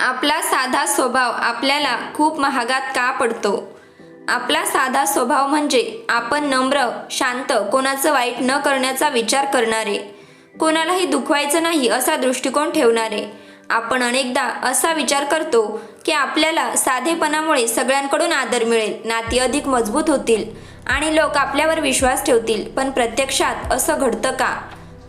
आपला साधा स्वभाव आपल्याला खूप महागात का पडतो? आपला साधा स्वभाव म्हणजे आपण नम्र शांत कोणाचं वाईट न करण्याचा विचार करणारे. कोणालाही दुखवायचं नाही असा दृष्टिकोन ठेवणारे. आपण अनेकदा असा विचार करतो की आपल्याला साधेपणामुळे सगळ्यांकडून आदर मिळेल नाती अधिक मजबूत होतील आणि लोक आपल्यावर विश्वास ठेवतील पण प्रत्यक्षात असं घडतं का?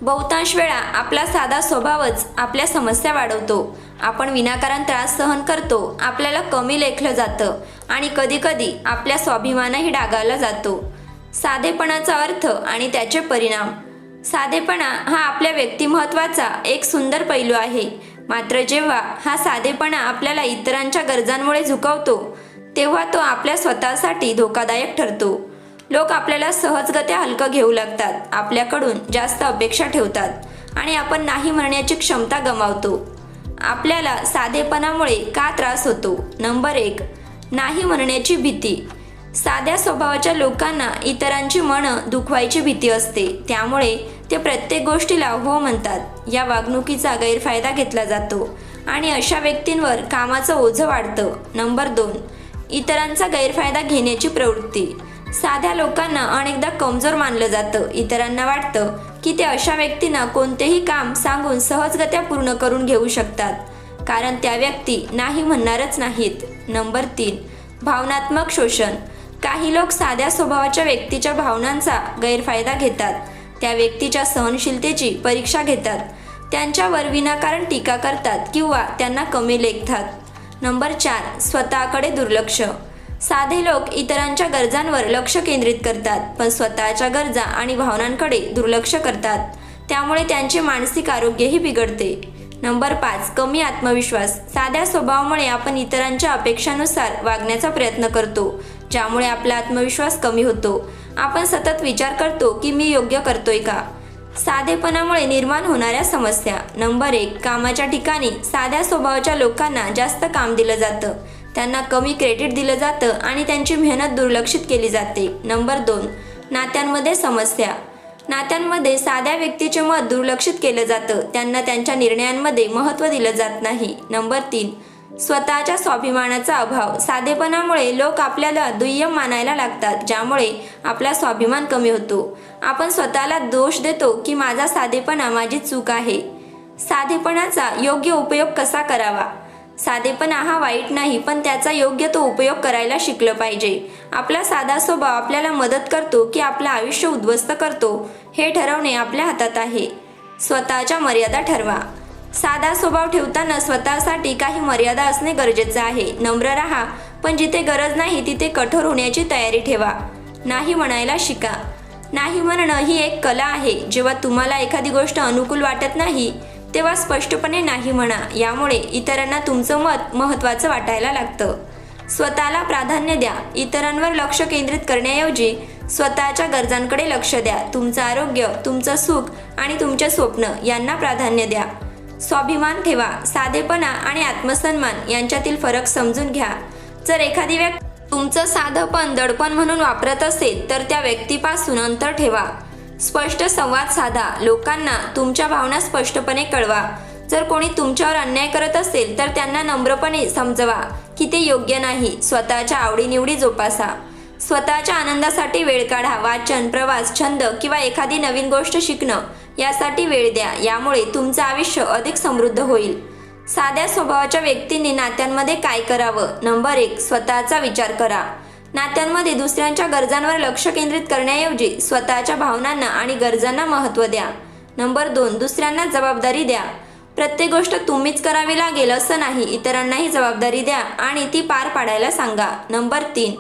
बहुतांश वेळा आपला साधा स्वभावच आपल्या समस्या वाढवतो. आपण विनाकारण त्रास सहन करतो आपल्याला कमी लेखलं जातं आणि कधीकधी आपल्या स्वाभिमानही डागावला जातो. साधेपणाचा अर्थ आणि त्याचे परिणाम. साधेपणा हा आपल्या व्यक्तिमत्वाचा एक सुंदर पैलू आहे. मात्र जेव्हा हा साधेपणा आपल्याला इतरांच्या गरजांमुळे झुकवतो तेव्हा तो आपल्या स्वतःसाठी धोकादायक ठरतो. लोक आपल्याला सहजगत्या हलकं घेऊ लागतात. आपल्याकडून जास्त अपेक्षा ठेवतात. आणि आपण नाही म्हणण्याची क्षमता गमावतो. आपल्याला साधेपणामुळे का त्रास होतो? नंबर एक नाही म्हणण्याची भीती. साध्या स्वभावाच्या लोकांना इतरांची मनं दुखवायची भीती असते. त्यामुळे ते प्रत्येक गोष्टीला हो म्हणतात. या वागणुकीचा गैरफायदा घेतला जातो. आणि अशा व्यक्तींवर कामाचं ओझं वाढतं. नंबर दोन इतरांचा गैरफायदा घेण्याची प्रवृत्ती. साध्या लोकांना अनेकदा कमजोर मानलं जातं. इतरांना वाटतं की ते अशा व्यक्तींना कोणतेही काम सांगून सहजगत्या पूर्ण करून घेऊ शकतात. कारण त्या व्यक्ती नाही म्हणणारच नाहीत. नंबर तीन भावनात्मक शोषण. काही लोक साध्या स्वभावाच्या व्यक्तीच्या भावनांचा गैरफायदा घेतात. त्या व्यक्तीच्या सहनशीलतेची परीक्षा घेतात. त्यांच्यावर विनाकारण टीका करतात किंवा त्यांना कमी लेखतात. नंबर चार स्वतःकडे दुर्लक्ष. साधे लोक इतरांच्या गरजांवर लक्ष केंद्रित करतात पण स्वतःच्या गरजा आणि भावनांकडे दुर्लक्ष करतात. त्यामुळे त्यांचे मानसिक आरोग्यही बिघडते. नंबर पाच कमी आत्मविश्वास. साध्या स्वभावामुळे आपण इतरांच्या अपेक्षानुसार वागण्याचा प्रयत्न करतो ज्यामुळे आपला आत्मविश्वास कमी होतो. आपण सतत विचार करतो की मी योग्य करतोय का? साधेपणामुळे निर्माण होणाऱ्या समस्या. नंबर एक कामाच्या ठिकाणी साध्या स्वभावाच्या लोकांना जास्त काम दिलं जातं. त्यांना कमी क्रेडिट दिलं जातं आणि त्यांची मेहनत दुर्लक्षित केली जाते. नंबर दोन नात्यांमध्ये समस्या. नात्यांमध्ये साध्या व्यक्तीचे मत दुर्लक्षित केलं जातं. त्यांना त्यांच्या निर्णयांमध्ये महत्त्व दिलं जात नाही. नंबर तीन स्वतःच्या स्वाभिमानाचा अभाव. साधेपणामुळे लोक आपल्याला दुय्यम मानायला लागतात ज्यामुळे आपला स्वाभिमान कमी होतो. आपण स्वतःला दोष देतो की माझा साधेपणा माझी चूक आहे. साधेपणाचा योग्य उपयोग कसा करावा? साधेपणा हा वाईट नाही पण त्याचा योग्य तो उपयोग करायला शिकलं पाहिजे. आपला साधा स्वभाव आपल्याला मदत करतो की आपलं आयुष्य उद्ध्वस्त करतो हे ठरवणे आपल्या हातात आहे. स्वतःच्या मर्यादा ठरवा. साधा स्वभाव ठेवताना स्वतःसाठी काही मर्यादा असणे गरजेचं आहे. नम्र राहा पण जिथे गरज नाही तिथे कठोर होण्याची तयारी ठेवा. नाही म्हणायला शिका. नाही म्हणणं ही एक कला आहे. जेव्हा तुम्हाला एखादी गोष्ट अनुकूल वाटत नाही तेव्हा स्पष्टपणे नाही म्हणा यामुळे इतरांना तुमचं मत महत्त्वाचं वाटायला लागतं. स्वतःला प्राधान्य द्या इतरांवर लक्ष केंद्रित करण्याऐवजी स्वतःच्या गरजांकडे लक्ष द्या. तुमचं आरोग्य तुमचं सुख आणि तुमचे स्वप्न यांना प्राधान्य द्या. स्वाभिमान ठेवा साधेपणा आणि आत्मसन्मान यांच्यातील फरक समजून घ्या. जर एखादी व्यक्ती तुमचं साधंपण दडपण म्हणून वापरत असेल तर त्या व्यक्तीपासून अंतर ठेवा. स्पष्ट संवाद साधा. लोकांना तुमच्या भावना स्पष्टपणे कळवा. जर कोणी तुमच्यावर अन्याय करत असेल तर त्यांना नम्रपणे समजवा की ते योग्य नाही. स्वतःच्या आवडीनिवडी जोपासा. स्वतःच्या आनंदासाठी वेळ काढा. वाचन प्रवास छंद किंवा एखादी नवीन गोष्ट शिकणं यासाठी वेळ द्या. यामुळे तुमचं आयुष्य अधिक समृद्ध होईल. साध्या स्वभावाच्या व्यक्तींनी नात्यांमध्ये काय करावं? नंबर एक स्वतःचा विचार करा. नात्यांमध्ये दुसऱ्यांच्या गरजांवर लक्ष केंद्रित करण्याऐवजी स्वतःच्या भावनांना आणि गरजांना महत्त्व द्या. नंबर दोन दुसऱ्यांना जबाबदारी द्या. प्रत्येक गोष्ट तुम्हीच करावी लागेल असं नाही इतरांनाही जबाबदारी द्या आणि ती पार पाडायला सांगा. नंबर तीन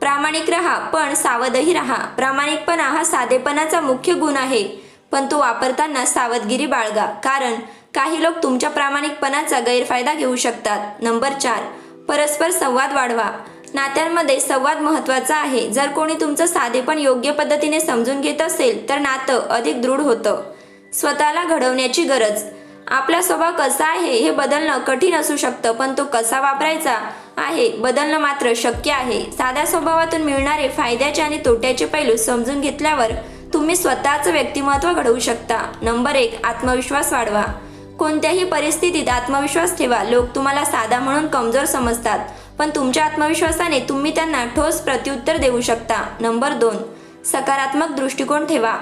प्रामाणिक राहा पण सावधही राहा. प्रामाणिकपणा हा साधेपणाचा मुख्य गुण आहे पण तो वापरताना सावधगिरी बाळगा. कारण काही लोक तुमच्या प्रामाणिकपणाचा गैरफायदा घेऊ शकतात. नंबर चार परस्पर संवाद वाढवा. नात्यांमध्ये संवाद महत्त्वाचा आहे. जर कोणी तुमचं साधेपण योग्य पद्धतीने समजून घेत असेल तर नातं अधिक दृढ होतं. स्वतःला घडवण्याची गरज. आपला स्वभाव कसा आहे हे बदलणं कठीण असू शकतं पण तो कसा वापरायचा आहे बदलणं मात्र शक्य आहे. साध्या स्वभावातून मिळणारे फायद्याचे आणि तोट्याचे पैलू समजून घेतल्यावर तुम्ही स्वतःचं व्यक्तिमत्व घडवू शकता. नंबर एक आत्मविश्वास वाढवा. कोणत्याही परिस्थितीत आत्मविश्वास ठेवा. लोक तुम्हाला साधा म्हणून कमजोर समजतात. पण तुमच्या आत्मविश्वासाने तुम्ही त्यांना ठोस प्रत्युत्तर देऊ शकता. नंबर दोन सकारात्मक दृष्टिकोन ठेवा.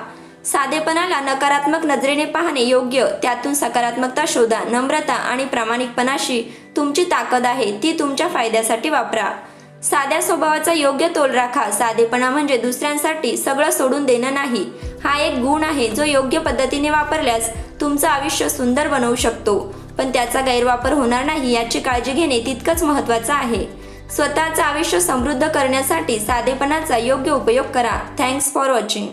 साधेपणाला नकारात्मक नजरेने पाहणे योग्य त्यातून सकारात्मकता शोधा. नम्रता आणि प्रामाणिकपणाशी तुमची ताकद आहे ती तुमच्या फायद्यासाठी वापरा. साध्या स्वभावाचा योग्य तोल राखा. साधेपणा म्हणजे दुसऱ्यांसाठी सगळं सोडून देणं नाही. हा एक गुण आहे जो योग्य पद्धतीने वापरल्यास तुमचं आयुष्य सुंदर बनवू शकतो. पण त्याचा गैरवापर होणार नाही याची काळजी घेणे तितकंच महत्त्वाचं आहे. स्वतःचं आयुष्य समृद्ध करण्यासाठी साधेपणाचा योग्य उपयोग करा. Thanks for watching